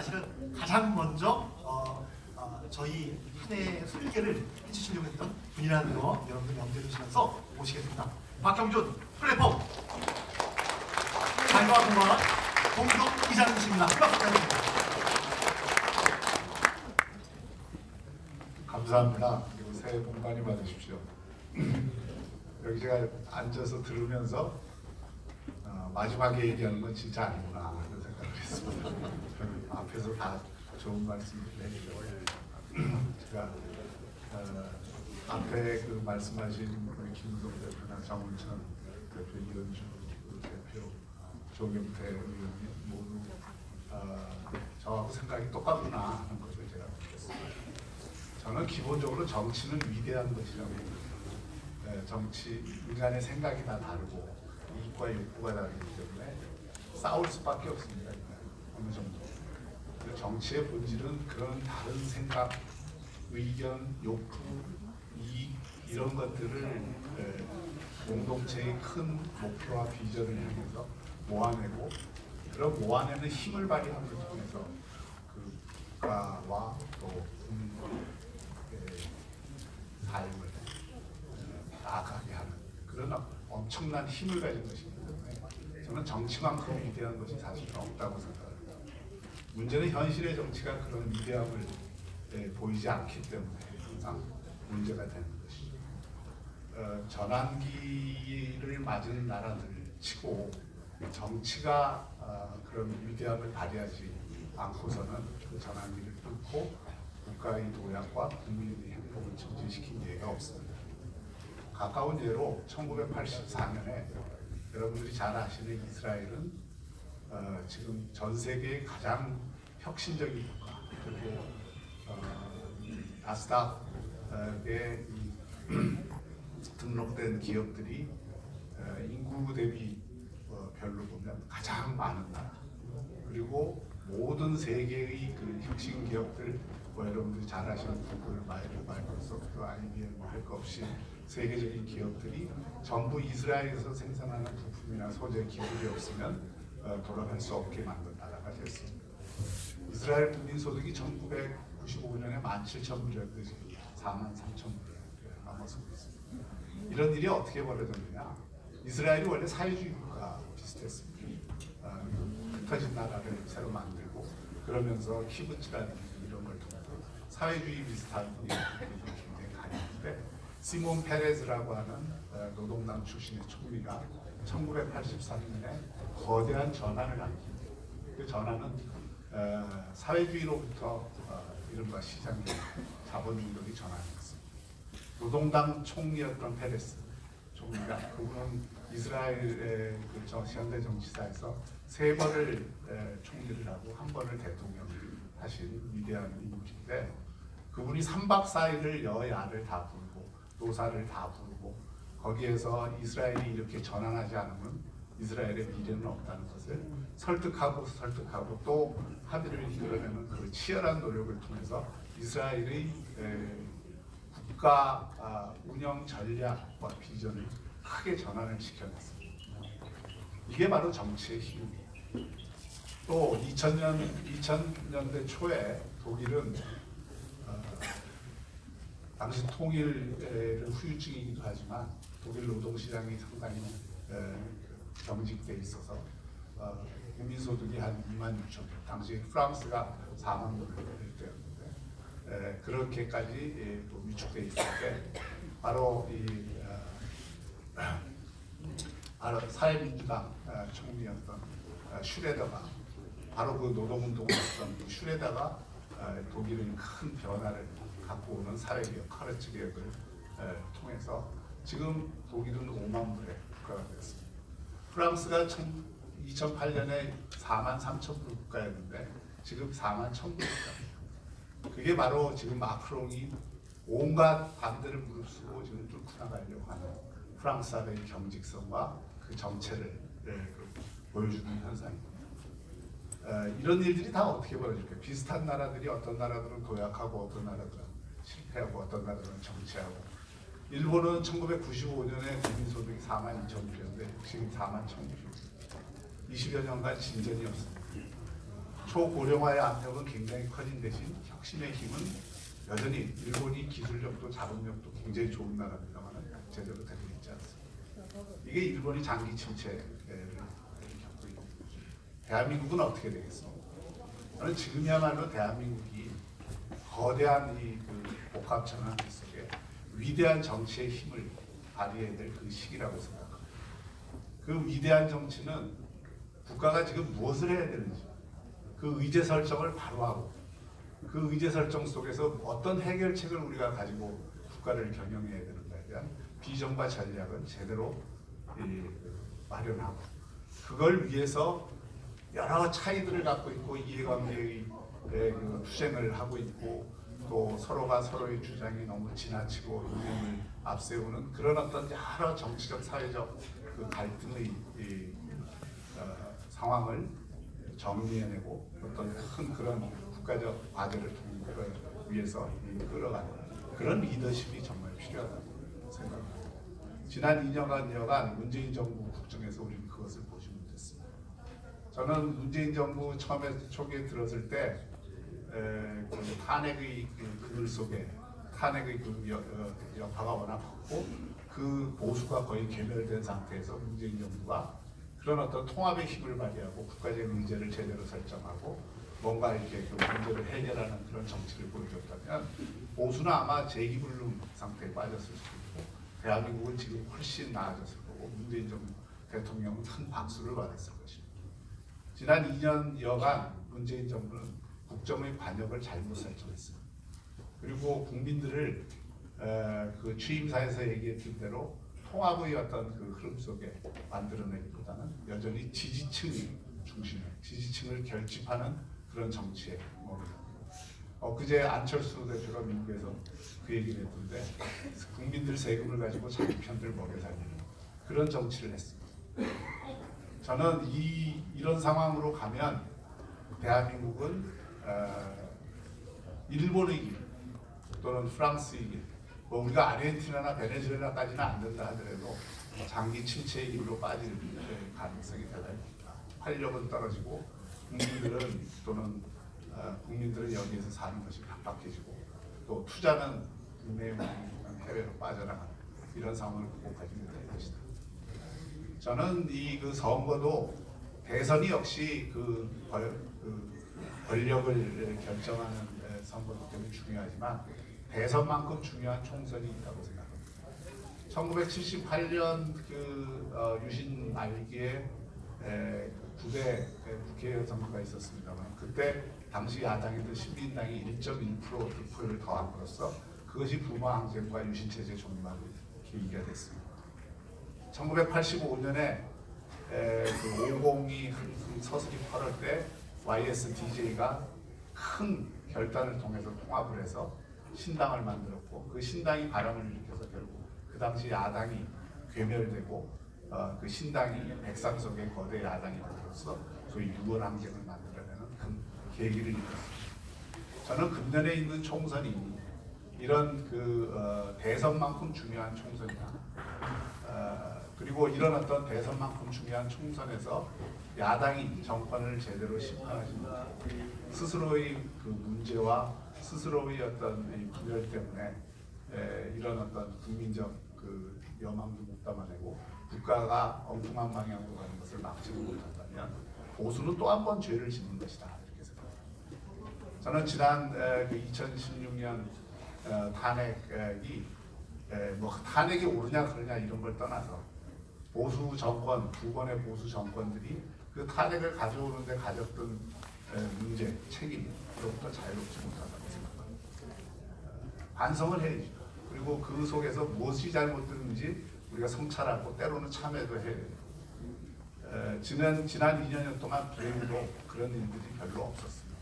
사실은 가장 먼저 어, 어, 저희 한 해의 설계를 해주시려고 했던 분이라는 거 여러분들 염두에 두시면서 모시겠습니다. 박경준 플랫폼 자유와 공화 공동 이사님이십니다. 감사합니다. 그리고 새해 복 많이 받으십시오. 여기 제가 앉아서 들으면서 어, 마지막에 얘기하는 건 진짜 아니구나 그런 생각을 했습니다. 앞에서 다 좋은 말씀을 해주셔서 제가 어, 앞에 그 말씀하신 우리 김동 대표나 정운천 대표, 이현주 대표, 조경태 의원님 모두 어, 저하고 생각이 똑같구나 하는 것을 제가 느꼈습니다. 저는 기본적으로 정치는 위대한 것이라고. 예, 정치 인간의 생각이 다 다르고 이익과 욕구가 다르기 때문에 싸울 수밖에 없습니다. 어느 정도. 그 정치의 본질은 그런 다른 생각, 의견, 욕구, 이익 이런 것들을 예, 공동체의 큰 목표와 비전을 향해서 모아내고 그런 모아내는 힘을 것 통해서 그 국가와 또 국민의 예, 삶을 예, 나아가게 하는 그런 엄청난 힘을 가진 것이기 때문에 저는 정치만큼 위대한 것이 사실은 없다고 생각합니다. 문제는 현실의 정치가 그런 위대함을 예, 보이지 않기 때문에 항상 문제가 되는 것이죠. 어, 전환기를 맞은 나라들 치고 정치가 어, 그런 위대함을 발휘하지 않고서는 그 전환기를 뚫고 국가의 도약과 국민의 행복을 증진시킨 예가 없습니다. 가까운 예로 1984년에 여러분들이 잘 아시는 이스라엘은 어, 지금 전 세계의 가장 혁신적인 국가. 그리고 어, 나스닥에 이 등록된 기업들이 어, 인구 대비 어, 별로 보면 가장 많은 나라. 그리고 모든 세계의 그 혁신 기업들 뭐 여러분들이 잘 아시는 구글, 마이크, 마이크로소프트, IBM 뭐할거 없이 세계적인 기업들이 전부 이스라엘에서 생산하는 부품이나 소재 기술이 없으면 어, 돌아갈 수 없게 만든 나라가 됐습니다. 이스라엘 국민 소득이 1995년에 17,000불이었는데 지금 4만 3,000불을 넘어서고 있습니다. 이런 일이 어떻게 벌어졌느냐? 이스라엘이 원래 사회주의 국가 비슷했습니다. 어, 흩어진 나라를 새로 만들고 그러면서 키부츠라는 이런 걸 통해서 사회주의 비슷한 일들이 굉장히 강했는데 시몬 페레즈라고 하는 어, 노동당 출신의 총리가 1983년에 거대한 전환을 합니다. 그 전환은 어, 사회주의로부터 어, 이른바 시장 자본주의로 전환했습니다. 노동당 총리였던 페레스 총리가 그분은 이스라엘의 그 저- 현대 정치사에서 세 번을 에, 총리를 하고 한 번을 대통령을 하신 위대한 인물인데 그분이 3박 4일을 여야를 다 부르고 노사를 다 부르고 거기에서 이스라엘이 이렇게 전환하지 않으면 이스라엘의 미래는 없다는 것을 설득하고 설득하고 또 합의를 이끌어내는 그 치열한 노력을 통해서 이스라엘의 에, 국가 아, 운영 전략과 비전을 크게 전환을 시켜냈습니다. 이게 바로 정치의 힘입니다. 또 2000년 2000년대 초에 독일은 어, 당시 통일의 후유증이기도 하지만 독일 노동시장이 상당히 에, 경직돼 있어서 어, 국민소득이 한 2만 6천 불, 당시 프랑스가 4만 불을 때였는데 에, 그렇게까지 예, 또 위축돼 때 바로 이 어, 사회민주당 어, 총리였던 어, 슈레더가 바로 그 노동운동을 했던 그 슈레더가 어, 독일의 큰 변화를 갖고 오는 사회개혁, 카르츠 개혁을 어, 통해서 지금 독일은 5만 불의 국가가 되었습니다. 프랑스가 2008년에 4만 3천 불 국가였는데 지금 4만 1천 불 국가입니다. 그게 바로 지금 마크롱이 온갖 반대를 무릅쓰고 지금 뚫고 나가려고 하는 프랑스 사회의 경직성과 그 정체를 예, 그 보여주는 현상입니다. 어, 이런 일들이 다 어떻게 벌어질까요? 비슷한 나라들이 어떤 나라들은 도약하고 어떤 나라들은 실패하고 어떤 나라들은 정체하고 일본은 1995년에 국민소득이 4만 2천 불이었는데 지금 4만 1천 불 20여 년간 진전이 없습니다. 초고령화의 압력은 굉장히 커진 대신 혁신의 힘은 여전히 일본이 기술력도 자본력도 굉장히 좋은 나라입니다만 제대로 되고 있지 않습니다. 이게 일본이 장기 침체를 겪고 있는. 대한민국은 어떻게 되겠어? 저는 지금이야말로 대한민국이 거대한 이 그 복합 전환 속에 위대한 정치의 힘을 발휘해야 될 그 시기라고 생각합니다. 그 위대한 정치는 국가가 지금 무엇을 해야 되는지 그 의제 설정을 바로 하고 그 의제 설정 속에서 어떤 해결책을 우리가 가지고 국가를 경영해야 되는가에 대한 비전과 전략은 제대로 이, 마련하고 그걸 위해서 여러 차이들을 갖고 있고 이해관계의 에, 그 투쟁을 하고 있고 또 서로가 서로의 주장이 너무 지나치고 이념을 앞세우는 그런 어떤 여러 정치적 사회적 그 갈등의 이, 어, 상황을 정리해내고 어떤 큰 그런 국가적 과제를 통과를 위해서 이 끌어가는 그런 리더십이 정말 필요하다고 생각합니다. 지난 2년간 여간 문재인 정부 국정에서 우리는 그것을 보지 못했습니다. 저는 문재인 정부 처음에 초기에 들었을 때 탄핵의 그 그늘 속에 탄핵의 그 여, 어, 여파가 워낙 컸고 그 보수가 거의 괴멸된 상태에서 문재인 정부가 그런 어떤 통합의 힘을 발휘하고 국가적인 문제를 제대로 설정하고 뭔가 이렇게 그 문제를 해결하는 그런 정치를 보여줬다면 보수는 아마 재기불능 상태에 빠졌을 수도 있고 대한민국은 지금 훨씬 나아졌을 거고 문재인 정부 대통령은 큰 박수를 받았을 것입니다. 지난 2년여간 문재인 정부는 국정의 관역을 잘못 설정했습니다. 그리고 국민들을 에, 그 취임사에서 얘기했던 대로 통합의 어떤 그 흐름 속에 만들어내기보다는 여전히 지지층이 중심에 지지층을 결집하는 그런 정치에 엊그제 안철수 대표가 미국에서 그 얘기를 했던데 국민들 세금을 가지고 자기 편들 먹여 살리는 그런 정치를 했습니다. 저는 이 이런 상황으로 가면 대한민국은 어, 일본의 길 또는 프랑스의 길, 뭐 우리가 아르헨티나나 베네수엘라까지는 안 된다 하더라도 장기 침체의 길로 빠질 가능성이 대단히 높다. 활력은 떨어지고 국민들은 또는 어, 국민들은 여기에서 사는 것이 각박해지고 또 투자는 국내에 해외로 빠져나가는 이런 상황을 극복하지 못할 것이다. 저는 이 그 선거도 대선이 역시 그, 권- 그 권력을 결정하는 에, 선거도 굉장히 중요하지만 대선만큼 중요한 총선이 있다고 생각합니다. 1978년 그 어, 유신 말기에 에, 9대 국회의원 선거가 있었습니다만 그때 당시 야당이던 신민당이 1.1% 득표를 더함으로써 그것이 부마 항쟁과 유신 체제 종말의 계기가 됐습니다. 1985년에 그 50이 서슬이 펄을 때 YSDJ가 큰 결단을 통해서 통합을 해서 신당을 만들었고 그 신당이 바람을 일으켜서 결국 그 당시 야당이 괴멸되고 어, 그 신당이 백상 속의 거대 야당이 되어서 소위 유월 항쟁을 만들어내는 큰 계기를 이뤘습니다. 저는 금년에 있는 총선이 이런 그 어, 대선만큼 중요한 총선이다. 어, 그리고 어떤 대선만큼 중요한 총선에서 야당이 정권을 제대로 심판하지 못하고 스스로의 그 문제와 스스로의 어떤 이 분열 때문에 에, 어떤 국민적 그 여망도 못 담아내고 국가가 엉뚱한 방향으로 가는 것을 막지는 못한다면 보수는 또 한 번 죄를 짓는 것이다 이렇게 생각합니다. 저는 지난 에, 그 2016년 어, 탄핵이 에, 뭐 탄핵이 옳으냐 그러냐 이런 걸 떠나서 보수 정권 두 번의 보수 정권들이 그 탄핵을 가져오는데 가졌던 에, 문제 책임으로부터 자유롭지 못하다고 생각합니다. 어, 반성을 해야죠. 그리고 그 속에서 무엇이 잘못됐는지 우리가 성찰하고 때로는 참여도 해야 돼요. 에, 지난 지난 2년 동안 불행히도 그런 일들이 별로 없었습니다.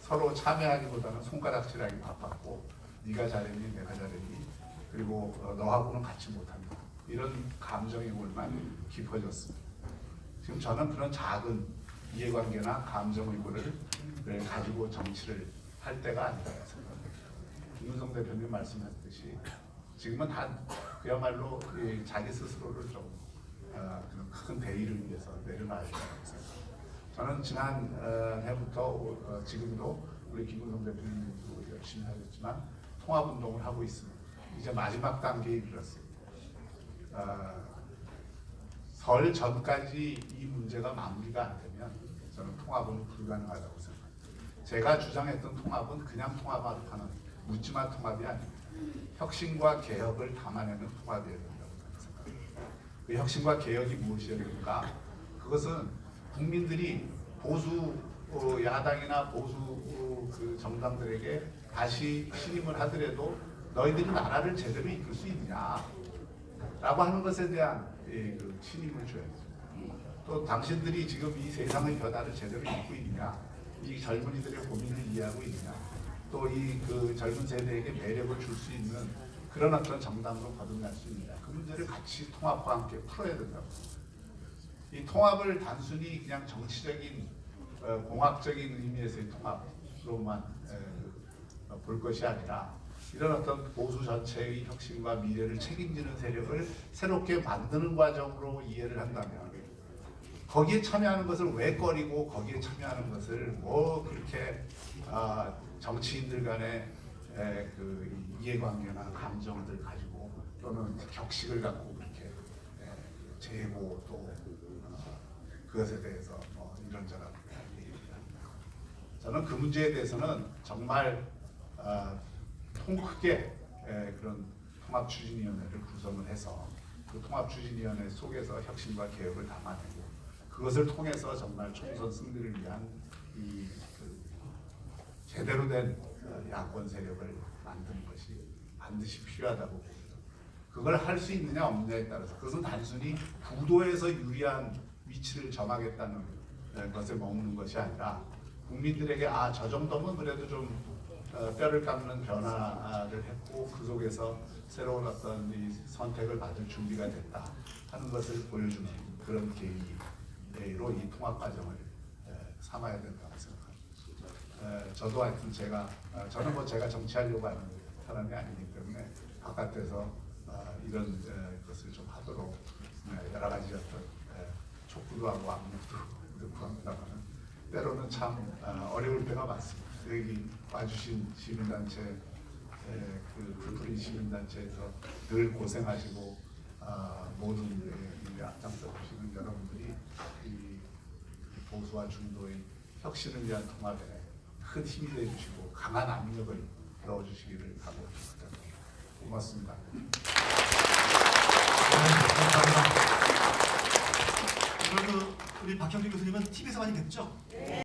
서로 참여하기보다는 손가락질하기 바빴고 네가 잘했니 내가 잘했니 그리고 어, 너하고는 같이 못한다 이런 감정의 골만 깊어졌습니다. 지금 저는 그런 작은 이해관계나 감정의 골을 네, 가지고 정치를 할 때가 아니다 생각합니다. 김문성 대표님 말씀하셨듯이 지금은 다 그야말로 그 자기 스스로를 좀 어, 그런 큰 대의를 위해서 내려놔야 된다고 생각합니다. 저는 지난 어, 해부터 어, 지금도 우리 김은성 대표님도 열심히 하셨지만 통합 운동을 하고 있습니다. 이제 마지막 단계에 이르렀습니다. 어, 설 전까지 이 문제가 마무리가 안 되면 저는 통합은 불가능하다고 생각합니다. 제가 주장했던 통합은 그냥 통합하는 묻지마 통합이 아니고 혁신과 개혁을 담아내는 통합이어야 된다고 생각합니다. 그 혁신과 개혁이 됩니까? 그것은 국민들이 보수 어, 야당이나 보수 어, 그 정당들에게 다시 신임을 하더라도 너희들이 나라를 제대로 이끌 수 있느냐? 라고 하는 것에 대한 예, 그 신임을 줘야죠. 또 당신들이 지금 이 세상의 변화를 제대로 읽고 있느냐? 이 젊은이들의 고민을 이해하고 있느냐? 또 이 그 젊은 세대에게 매력을 줄 수 있는 그런 어떤 정당으로 거듭날 수 있느냐? 그 문제를 같이 통합과 함께 풀어야 된다고. 이 통합을 단순히 그냥 정치적인 어, 공학적인 의미에서의 통합으로만 볼 것이 아니라 이런 어떤 보수 전체의 혁신과 미래를 책임지는 세력을 새롭게 만드는 과정으로 이해를 한다면 거기에 참여하는 것을 왜 꺼리고 거기에 참여하는 것을 뭐 그렇게 아, 정치인들 간의 에, 그 이해관계나 감정들 가지고 또는 격식을 갖고 그렇게 에, 재고 또 어, 그것에 대해서 뭐 이런저런 얘기를 합니다. 저는 그 문제에 대해서는 정말 어, 통 크게 에, 그런 통합추진위원회를 구성을 해서 그 통합추진위원회 속에서 혁신과 개혁을 담아내고 그것을 통해서 정말 총선 승리를 위한 이 그, 제대로 된 어, 야권 세력을 만드는 것이 반드시 필요하다고 봅니다. 그걸 할 수 있느냐 없느냐에 따라서 그것은 단순히 구도에서 유리한 위치를 점하겠다는 에, 것에 머무는 것이 아니라 국민들에게 아 저 정도면 그래도 좀 어, 뼈를 깎는 변화를 했고 그 속에서 새로운 어떤 이 선택을 받을 준비가 됐다 하는 것을 보여주는 그런 계기로 이 통합 과정을 에, 삼아야 된다고 생각합니다. 에, 저도 하여튼 제가 어, 저는 뭐 제가 정치하려고 하는 사람이 아니기 때문에 바깥에서 어, 이런 에, 것을 좀 하도록 에, 여러 가지 어떤 에, 촉구도 하고 압력도 넣고 합니다만은 때로는 참 어, 어려울 때가 많습니다. 여기 와주신 시민단체 에, 그 불풀이 시민단체에서 늘 고생하시고 아, 모든 이 앞장서 주시는 여러분들이 이 보수와 중도의 혁신을 위한 통합에 큰 힘이 되주시고 강한 압력을 넣어주시기를 간곡히 부탁드립니다. 고맙습니다. 감사합니다. 그래도 우리 박형준 교수님은 TV에서 많이 뵙죠?